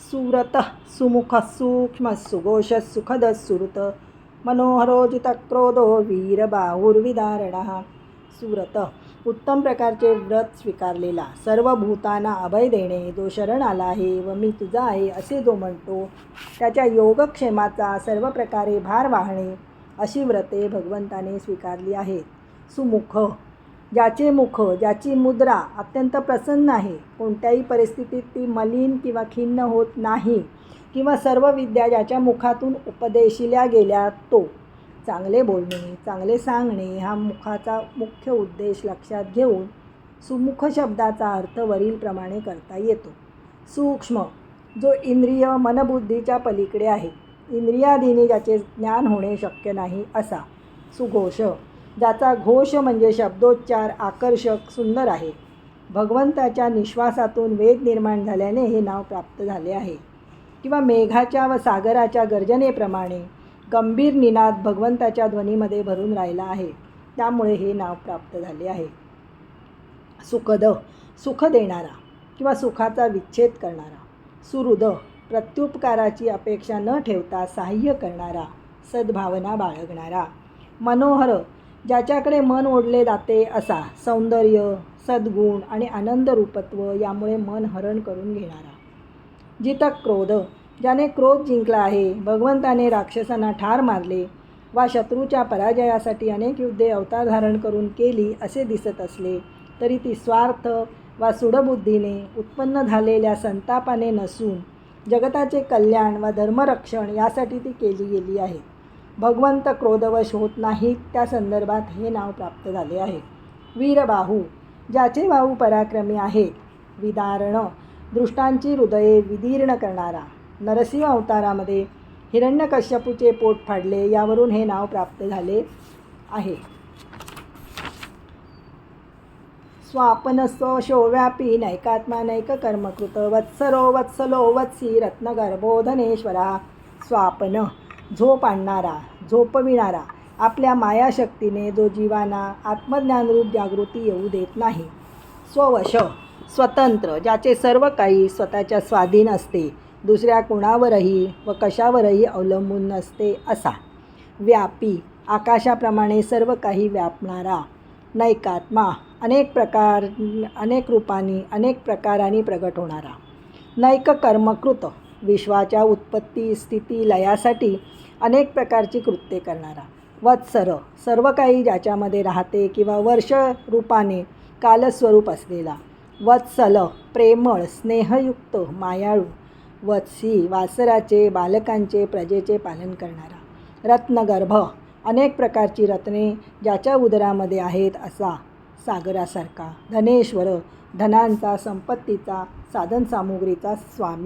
सुरत सुमुख सूक्ष्म सुघोष सुखद सुरत मनोहरोजितक्रोधो वीरबाहुर्विदारणः। सुरत उत्तम प्रकारचे व्रत स्वीकारलेला सर्व भूतांना अभय देणे जो शरण आला आहे व मी तुझा आहे असे जो म्हणतो त्याच्या योगक्षेमाचा सर्व प्रकारे भार वाहणे अशी व्रते भगवंताने स्वीकारली आहेत. सुमुख ज्याचे मुख ज्याची मुद्रा अत्यंत प्रसन्न आहे. कोणत्याही परिस्थितीत ती मलिन किंवा खिन्न होत नाही किंवा सर्व विद्या ज्याच्या मुखातून उपदेशिल्या गेल्या तो. चांगले बोलणे चांगले सांगणे हा मुखाचा मुख्य उद्देश लक्षात घेऊन सुमुख शब्दाचा अर्थ वरीलप्रमाणे करता येतो. सूक्ष्म जो इंद्रिय मनबुद्धीच्या पलीकडे आहे. इंद्रियादिनी ज्याचे ज्ञान होणे शक्य नाही असा. सुघोष ज्याचा घोष म्हणजे शब्दोच्चार आकर्षक सुंदर आहे. भगवंताच्या निश्वासातून वेद निर्माण झाल्याने हे नाव प्राप्त झाले आहे. किंवा मेघाच्या व सागराच्या गर्जनेप्रमाणे गंभीर निनाद भगवंताच्या ध्वनीमध्ये भरून राहिला आहे. त्यामुळे हे नाव प्राप्त झाले आहे. सुखद सुख देणारा किंवा सुखाचा विच्छेद करणारा सुहृद प्रत्युपकाराची अपेक्षा न ठेवता सहाय्य करणारा सद्भावना बाळगणारा मनोहर ज्याच्याकडे मन ओढले जाते असा सौंदर्य सद्गुण आणि आनंद रूपत्व यामुळे मन हरण करून घेणारा. जितक क्रोध ज्याने क्रोध जिंकला आहे भगवंताने राक्षसांना ठार मारले वा शत्रूच्या पराजयासाठी अनेक युद्धे अवतार धारण करून केली असे दिसत असले तरी ती स्वार्थ वा सुडबुद्धीने उत्पन्न झालेल्या संतापाने नसून जगताचे कल्याण वा धर्मरक्षण यासाठी ती केली गेली आहे. भगवंत क्रोधवश होत नाहीत. त्या संदर्भात हे नाव प्राप्त झाले आहे. वीरबाहू ज्याचे बाहू पराक्रमी आहेत विदारण दृष्टांची हृदये विदीर्ण करणारा नरसिंह अवतारामध्ये हिरण्यकश्यपूचे पोट फाडले यावरून हे नाव प्राप्त झाले आहे. स्वापनस्व शोव्यापी नैकात्मा नैक कर्मकृत वत्सरो वत्सलो वत्सी रत्नगर्भोधनेश्वरा. स्वापन झोप आणणारा झोपविणारा आपल्या मायाशक्तीने जो जीवांना आत्मज्ञानरूप जागृती येऊ देत नाही. स्ववश स्वतंत्र ज्याचे सर्व काही स्वतःच्या स्वाधीन असते दुसऱ्या कुणावरही व कशावरही अवलंबून नसते असा. व्यापी आकाशाप्रमाणे सर्व काही व्यापणारा नैकात्मा अनेक प्रकार अनेक रूपांनी अनेक प्रकारांनी प्रगट होणारा. नैक कर्मकृत विश्वाच्या उत्पत्ती स्थिती लयासाठी अनेक प्रकारची कृत्ये करणारा. वत्सर सर्व काही ज्याच्यामध्ये राहते किंवा वर्ष रूपाने कालस्वरूप असलेला. वत्सल प्रेमळ स्नेहयुक्त मायाळू. वत्सी वासराचे बालकांचे प्रजेचे पालन करणारा. रत्नगर्भ अनेक प्रकारची रत्ने ज्याच्या उदरामध्ये आहेत असा सागरासारखा. धनेश्वर धनांचा संपत्तीचा साधनसामुग्रीचा स्वामी.